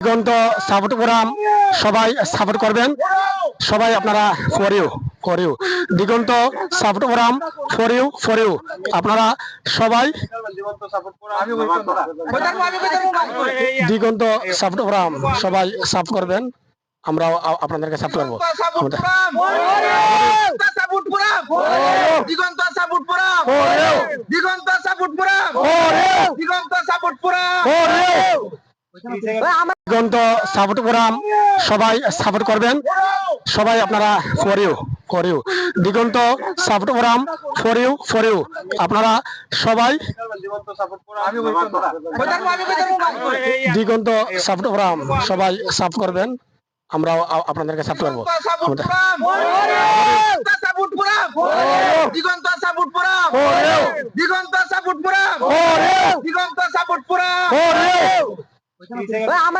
দিগন্ত support program সবাই support করবেন। সবাই আপনারা for you for you Diganta support program for you for you আপনারা সবাই দিগন্ত সাপোর্ট প্রোগ্রাম সবাই সাপোর্ট করবেন। আমরাও আপনাদেরকে সাপোর্ট করব। Diganta support program Diganta support program Diganta support program Diganta support program সবাই সাপোর্ট করবেন। সবাই আপনারা for you for you Diganta support program for you for you আপনারা সবাই দিগন্ত সাপোর্ট প্রোগ্রাম সবাই সাপোর্ট করবেন। আমরাও আপনাদেরকে সাপোর্ট করব। আমাদের- support Diganta support program Diganta support program program